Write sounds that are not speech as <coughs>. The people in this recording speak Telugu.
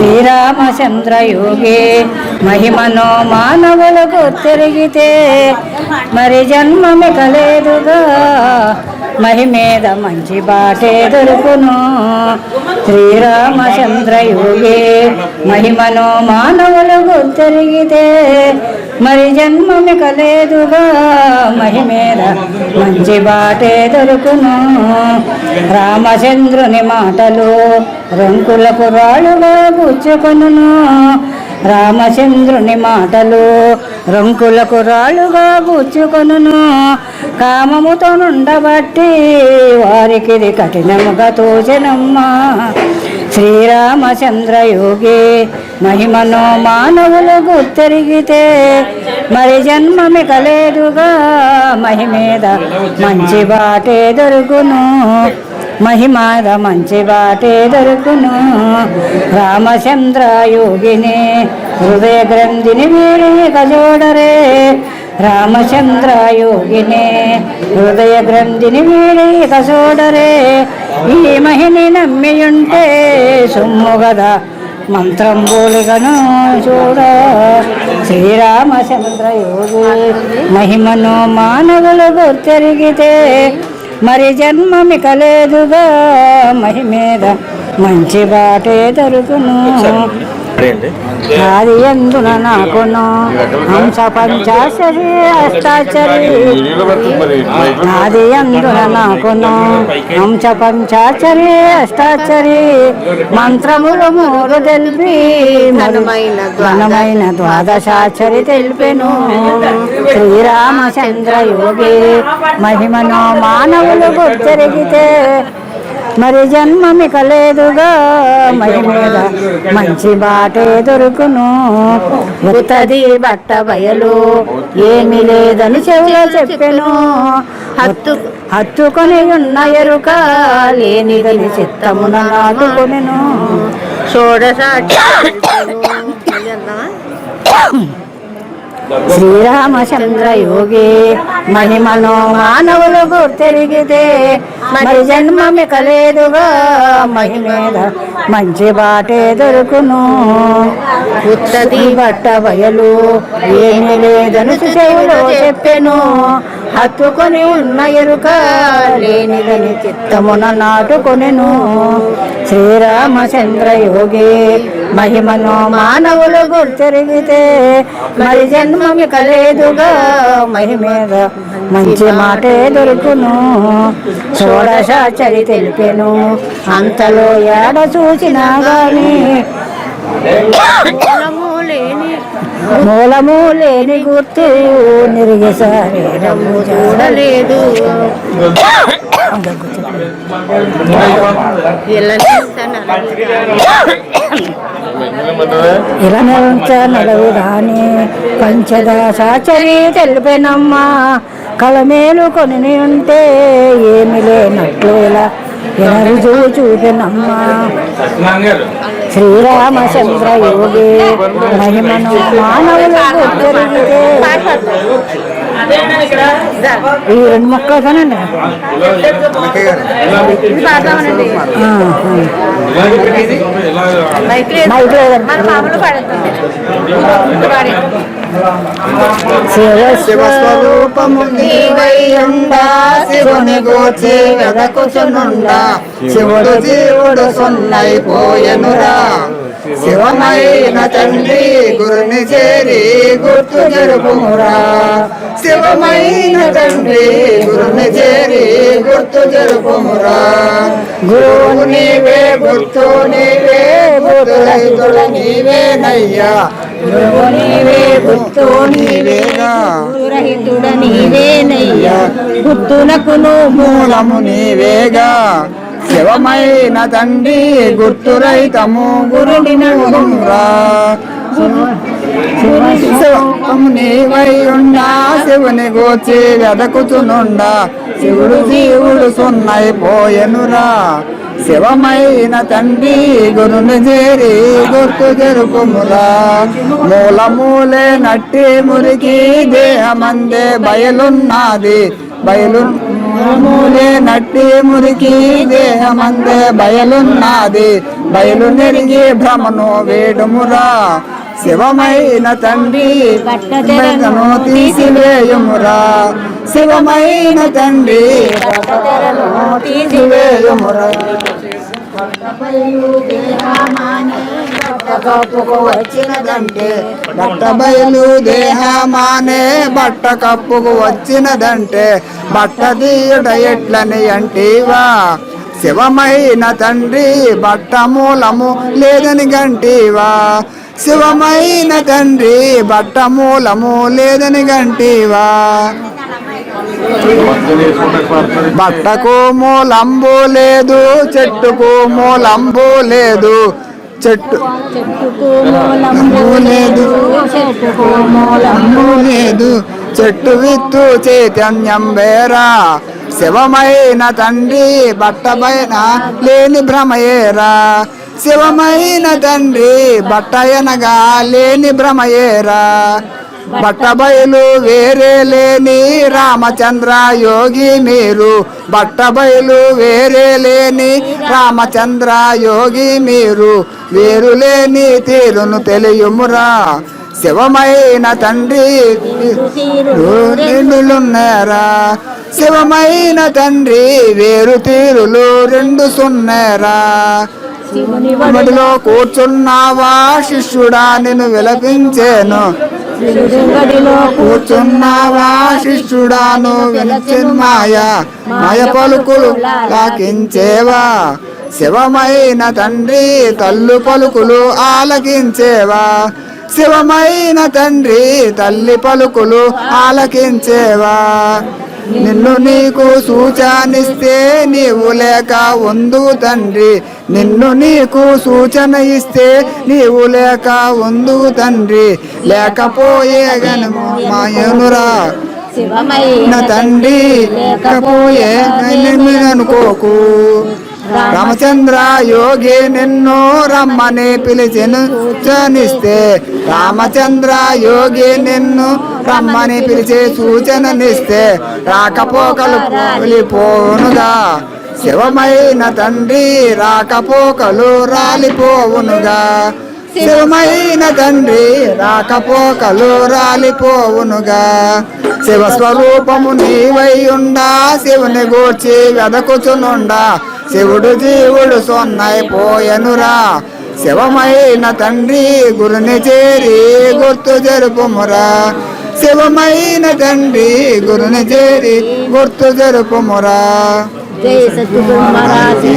శ్రీరామచంద్ర యోగి మహిమను మానవులకు తిరిగితే మరి జన్మమి కలేదుగా. మహిమేద మంచి బాటే దొరుకును. శ్రీరామచంద్ర యోగి మహిమను మానవులకు తిరిగితే మరి జన్మమి కలేదుగా మహిమేద మంచి బాటే దొరుకును. రామచంద్రుని మాటలు రంకులకు రాళ్ళుగా పుచ్చుకొనును రామచంద్రుని మాటలు రంకులకు రాళ్ళుగా పుచ్చుకొనును కామముతో నుండబట్టి వారికి కఠినముగా తోచనమ్మా. శ్రీరామచంద్ర యోగి మహిమను మానవులు గుర్తెరిగితే మరి జన్మమి కలేదుగా. మహిమేద మంచి బాటే దొరుకును. మహిమాద మంచి బాటే దొరుకును. రామచంద్ర యోగిని హృదయ గ్రంథిని వీరి కజోడరే. రామచంద్ర యోగిని హృదయ గ్రంథిని వీడి కసోడరే ఈ మహిని నమ్మియుంటే సొమ్ము కదా మంత్రం బోలిగను చూడ. శ్రీరామచంద్ర యోగి మహిమను మానవులు గుర్తెరిగితే మరి జన్మమి కలేదుగా మహిమేద మంచి బాటే దొరుకును. ఆది ఎందున నాకును? హంస పంచాశరి అష్టాచరి. ఆది ఎందున నాకును? హంస పంచాచరి అష్టాచరి. మంత్రములు మూడు తెలిపి ఘనమైన ద్వాదశాచరి తెలిపెను. శ్రీరామచంద్ర యోగి మహిమను మానవులు గుర్తెరిగితే మరి జన్మమి కలేదుగా మహిమేద మంచి బాటే దొరుకును. ఉత్తది బట్ట బయలు ఏమి లేదని చెవులో చెప్పెను. హత్తు హత్తుకొని ఉన్న ఎరుక లేనిదని చిత్తమున నాటుకొనెను. <coughs> శ్రీరామచంద్ర యోగి మహిమను మానవులు గుర్తెరిగితే మరి జన్మమి కలేదుగా మహిమేద మంచి బాటే దొరుకును. ఉత్తది బట్ట బయలు ఏమి లేదను చెవులో చెప్పెను. హత్తుకొని ఉన్న ఎరుక లేనిదని చిత్తమున నాటుకొనెను. శ్రీరామచంద్ర యోగి మహిమను మానవులు గుర్తెరిగితే మరి జన్మమి కలేదుగా. మహిమేద మంచి మాటే దొరుకును. షోడశాచరి తెలిపెను అంతలో ఏడ చూసినా గాని. మూలము లేని గుర్తు నిరిగి శరీరము చూడలేదు. ఇలా ఉంచ నలవు దాని పంచదశాచరి తెలిపెనమ్మా. కళమేలు కొని ఉంటే ఏమి లేనట్లు ఇలా ఎనరుజు చూపినమ్మా. శ్రీరామచంద్ర యోగి మహిమను మానవులకు జరిగితే ఈ రెండు మొక్కలు కానండి శివుడు జీవుడు సున్నైపోయెనురా శివమైన తండ్రి గురుని చేరి గుర్తు జరుపురా శివమైన తండ్రి గురుని చేరి గుర్తు జరుపురా గురువు నీవే గుర్తు నీవే గురురైతుడ నీవేనయ్యా గురువు నీవే గుర్తు నీవేగా రహితుడ నీవేనయ్యా గుర్తునకును మూలము నీవేగా. శివమైన తండ్రి గుర్తురైతము గురుడి నడుమురా నీవై ఉండా శివుని గోచి వెదకుచునుండా. శివుడు జీవుడు సున్నైపోయెనురా శివమైన తండ్రి గురుని చేరి గుర్తు జరుపుమురా. మూలమూలే నట్టి మురికి దేహమందే బయలున్నది. బయలు మూలే నట్టి మురికి దేహమందే బయలున్నది. బయలు నెరిగి భ్రమను వేడుమురా. శివమైన తండ్రి బట్టను తీసివేయుమురా. శివమైన తండ్రి తీసివేయుమురా. వచ్చినదంటే బట్ట బయలు దేహమానే బట్ట కప్పుకు వచ్చినదంటే బట్ట తీయుట ఎట్లని అంటీవా? శివమైన తండ్రి బట్ట మూలము లేదని గంటీవా? శివమైన తండ్రి బట్ట మూలము లేదని గంటీవా? బట్టకు మూలంబు లేదు చెట్టుకు మూలంబు లేదు. చెట్టు చెట్టుకు మూలంబు లేదు చెట్టుకు మూలం అమ్ము లేదు. చెట్టు విత్తు చైతన్యం వేరా. శివమైన తండ్రి బట్టపైన లేని భ్రమయేరా శివమైన తండ్రి బట్టయనగా లేని భ్రమయేరా బట్టబయలు వేరే లేని రామచంద్ర యోగి మీరు. బట్టబయలు వేరే లేని రామచంద్ర యోగి మీరు. వేరు లేని తీరును తెలియమురా. శివమైన తండ్రి రెండులున్నారా? శివమైన తండ్రి వేరు తీరులు రెండు సున్నారా శివుని కూర్చున్నావా? శిష్యుడా నిన్ను విలపించాను. కూర్చున్నావా శిష్యుడాను వినచిన్ మాయ మాయ పలుకులు లాకించేవా శివమైన తండ్రి తల్లు పలుకులు ఆలకించేవా? శివమైన తండ్రి తల్లి పలుకులు ఆలకించేవా? నిన్ను నీకు సూచనిస్తే నీవు లేక ఉందు తండ్రి. నిన్ను నీకు సూచన ఇస్తే నీవు లేక ఉందు తండ్రి. లేకపోయే గనము మాయనురా. నా తండ్రి లేకపోయే అనుకోకు. రామచంద్ర యోగి నిన్ను రమ్మని పిలిచెను సూచనిస్తే. రామచంద్ర యోగి నిన్ను రమ్మని పిలిచే సూచననిస్తే. రాకపోకలు పోలిపోనుగా శివమైన తండ్రి రాకపోకలు రాలిపోవునుగా. శివమైన తండ్రి రాకపోకలు రాలిపోవునుగా. శివస్వరూపము నీవై ఉండా శివుని గూర్చి వెదకుచునుండా. శివుడు జీవుడు సొన్నైపోయనురా శివమైన తండ్రి గురుని చేరి గుర్తు జరుపుమురా. శివమైన తండ్రి గురుని చేరి గుర్తు జరుపుమురా. జయ సద్గురు మహారాజ్.